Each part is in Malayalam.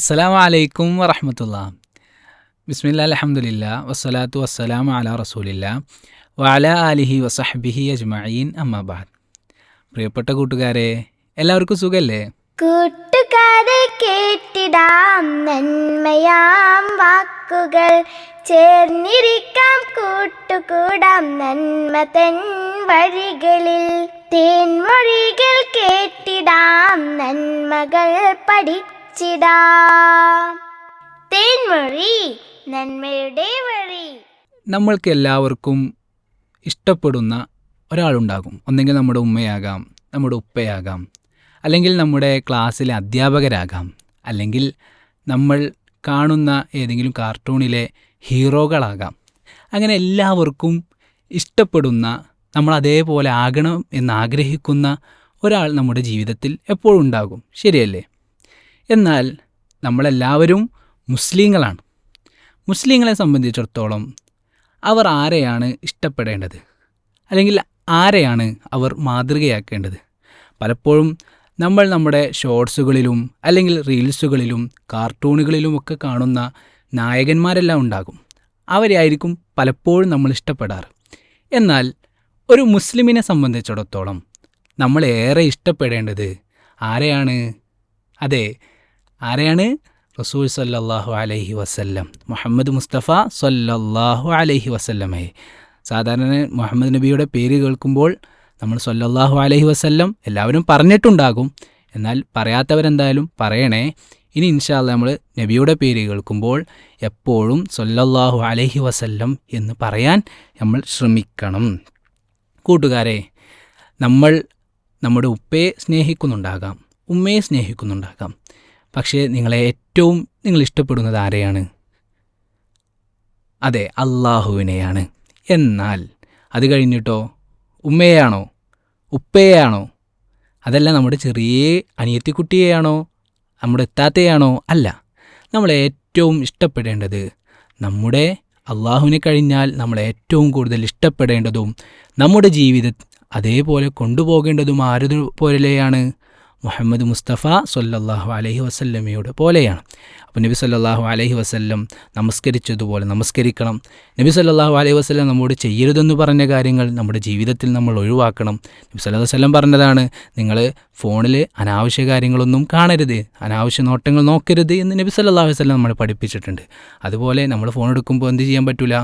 അസ്സലാമു വലൈക്കും വറഹമത്തുള്ള. ബിസ്മില്ല അലഹമുല്ല വസ്സലാത്തു വസ്സലാം അല റസൂലില്ല വഅല അലിഹി വസഹബിഹി അജ്മഈൻ അമ്മാബാദ് പ്രിയപ്പെട്ട കൂട്ടുകാരെ എല്ലാവർക്കും സുഖല്ലേ? കൂട്ടുകാരെ കേട്ടിടാം നന്മയാം വാക്കുകൾ. ചേർന്നിരിക്കാം കൂട്ടുകൂടാം നന്മ തൻ വഴികളിൽ. തേൻമൊഴികൾ കേട്ടിടാം നന്മകൾ നന്മയുടെ നമ്മൾക്ക് എല്ലാവർക്കും ഇഷ്ടപ്പെടുന്ന ഒരാളുണ്ടാകും. ഒന്നെങ്കിൽ നമ്മുടെ ഉമ്മയാകാം നമ്മുടെ ഉപ്പയാകാം അല്ലെങ്കിൽ നമ്മുടെ ക്ലാസ്സിലെ അധ്യാപകരാകാം അല്ലെങ്കിൽ നമ്മൾ കാണുന്ന ഏതെങ്കിലും കാർട്ടൂണിലെ ഹീറോകളാകാം. അങ്ങനെ എല്ലാവർക്കും ഇഷ്ടപ്പെടുന്ന നമ്മൾ അതേപോലെ ആകണം എന്നാഗ്രഹിക്കുന്ന ഒരാൾ നമ്മുടെ ജീവിതത്തിൽ എപ്പോഴും ഉണ്ടാകും. ശരിയല്ലേ? എന്നാൽ നമ്മളെല്ലാവരും മുസ്ലിങ്ങളാണ്. മുസ്ലിങ്ങളെ സംബന്ധിച്ചിടത്തോളം അവർ ആരെയാണ് ഇഷ്ടപ്പെടേണ്ടത്? അല്ലെങ്കിൽ ആരെയാണ് അവർ മാതൃകയാക്കേണ്ടത്? പലപ്പോഴും നമ്മൾ നമ്മുടെ ഷോർട്സുകളിലും അല്ലെങ്കിൽ റീൽസുകളിലും കാർട്ടൂണുകളിലുമൊക്കെ കാണുന്ന നായകന്മാരെല്ലാം ഉണ്ടാകും. അവരെയായിരിക്കും പലപ്പോഴും നമ്മൾ ഇഷ്ടപ്പെടാറ്. എന്നാൽ ഒരു മുസ്ലിമിനെ സംബന്ധിച്ചിടത്തോളം നമ്മൾ ഏറെ ഇഷ്ടപ്പെടേണ്ടത് ആരെയാണ്? അതെ ആരെയാണ്? റസൂൽ സല്ലാഹു അലൈഹി വസല്ലം. മുഹമ്മദ് മുസ്തഫ സല്ലല്ലാഹു അലൈഹി വസല്ലമയെ സാധാരണ മുഹമ്മദ് നബിയുടെ പേര് കേൾക്കുമ്പോൾ നമ്മൾ സല്ലല്ലാഹു അലൈഹി വസല്ലം എല്ലാവരും പറഞ്ഞിട്ടുണ്ടാകും. എന്നാൽ പറയാത്തവരെന്തായാലും പറയണേ. ഇനി ഇൻഷാല്ല നമ്മൾ നബിയുടെ പേര് കേൾക്കുമ്പോൾ എപ്പോഴും സല്ലല്ലാഹു അലൈഹി വസല്ലം എന്ന് പറയാൻ നമ്മൾ ശ്രമിക്കണം. കൂട്ടുകാരെ നമ്മൾ നമ്മുടെ ഉപ്പയെ സ്നേഹിക്കുന്നുണ്ടാകാം ഉമ്മയെ സ്നേഹിക്കുന്നുണ്ടാകാം. പക്ഷേ നിങ്ങളെ ഏറ്റവും നിങ്ങൾ ഇഷ്ടപ്പെടുന്നത് ആരെയാണ്? അതെ അള്ളാഹുവിനെയാണ് എന്നാൽ അത് കഴിഞ്ഞിട്ടോ? ഉമ്മയെയാണോ? ഉപ്പയെയാണോ? അതല്ല നമ്മുടെ ചെറിയ അനിയത്തിക്കുട്ടിയെയാണോ? നമ്മുടെ എത്താത്തയാണോ അല്ല നമ്മൾ ഏറ്റവും ഇഷ്ടപ്പെടേണ്ടത് നമ്മുടെ അള്ളാഹുവിനെ കഴിഞ്ഞാൽ നമ്മൾ ഏറ്റവും കൂടുതൽ ഇഷ്ടപ്പെടേണ്ടതും നമ്മുടെ ജീവിതം അതേപോലെ കൊണ്ടുപോകേണ്ടതും ആരതു പോലെയാണ് മുഹമ്മദ് മുസ്തഫ സൊല്ലാഹു അലഹി വസല്ലമയുടെ പോലെയാണ്. അപ്പോൾ നബി സല്ലാഹു അലഹി വസല്ലം നമസ്കരിച്ചതുപോലെ നമസ്കരിക്കണം. നബി സല്ലാഹു അലൈഹി വസല്ലം നമ്മോട് ചെയ്യരുതെന്ന് പറഞ്ഞ കാര്യങ്ങൾ നമ്മുടെ ജീവിതത്തിൽ നമ്മൾ ഒഴിവാക്കണം. നബി അലൈഹി വസല്ലം പറഞ്ഞതാണ് നിങ്ങൾ ഫോണിൽ അനാവശ്യ കാര്യങ്ങളൊന്നും കാണരുത് അനാവശ്യ നോട്ടങ്ങൾ നോക്കരുത് എന്ന് നബി സല്ലല്ലാഹു അലൈഹി വസല്ലം നമ്മളെ പഠിപ്പിച്ചിട്ടുണ്ട്. അതുപോലെ നമ്മൾ ഫോൺ എടുക്കുമ്പോൾ എന്ത് ചെയ്യാൻ പറ്റില്ല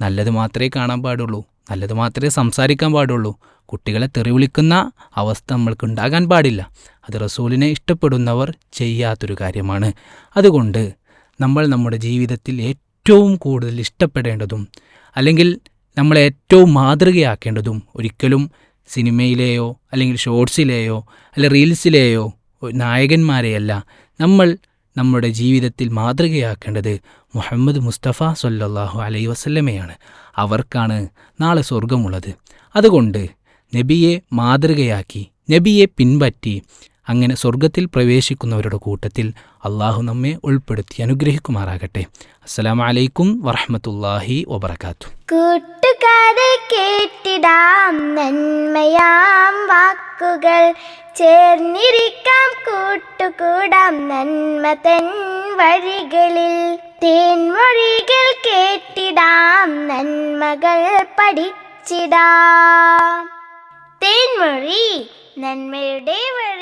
നല്ലത് മാത്രമേ കാണാൻ പാടുള്ളൂ. നല്ലത് മാത്രമേ സംസാരിക്കാൻ പാടുള്ളൂ. കുട്ടികളെ തെറി വിളിക്കുന്ന അവസ്ഥ നമ്മൾക്ക് ഉണ്ടാകാൻ പാടില്ല. അത് റസൂലിനെ ഇഷ്ടപ്പെടുന്നവർ ചെയ്യാത്തൊരു കാര്യമാണ്. അതുകൊണ്ട് നമ്മൾ നമ്മുടെ ജീവിതത്തിൽ ഏറ്റവും കൂടുതൽ ഇഷ്ടപ്പെടേണ്ടതും അല്ലെങ്കിൽ നമ്മളെ ഏറ്റവും മാതൃകയാക്കേണ്ടതും ഒരിക്കലും സിനിമയിലെയോ അല്ലെങ്കിൽ ഷോർട്സിലെയോ അല്ലെങ്കിൽ റീൽസിലെയോ നായകന്മാരെയല്ല. നമ്മൾ നമ്മുടെ ജീവിതത്തിൽ മാതൃകയാക്കേണ്ടത് മുഹമ്മദ് മുസ്തഫ സല്ലല്ലാഹു അലൈ വസല്ലമയാണ്. അവർക്കാണ് നാളെ സ്വർഗമുള്ളത് അതുകൊണ്ട് നബിയെ മാതൃകയാക്കി നബിയെ പിൻപറ്റി അങ്ങനെ സ്വർഗത്തിൽ പ്രവേശിക്കുന്നവരുടെ കൂട്ടത്തിൽ അള്ളാഹു നമ്മെ ഉൾപ്പെടുത്തി അനുഗ്രഹിക്കുമാറാകട്ടെ. അസ്സലാമു അലൈക്കും വറഹ്മത്തുള്ളാഹി വബർക്കാത്തു കൂട്ടുകാരെ കേട്ടിടാം നന്മയാം വാക്കുകൾ. ചേർന്നിരിക്കാം കൂട്ടുകൂടാം നന്മ തൻ വഴികളിൽ. തേൻമൊഴികൾ കേട്ടിടാം നന്മകൾ പഠിച്ചിടാം. തേൻമൊഴി നന്മയുടെ വഴി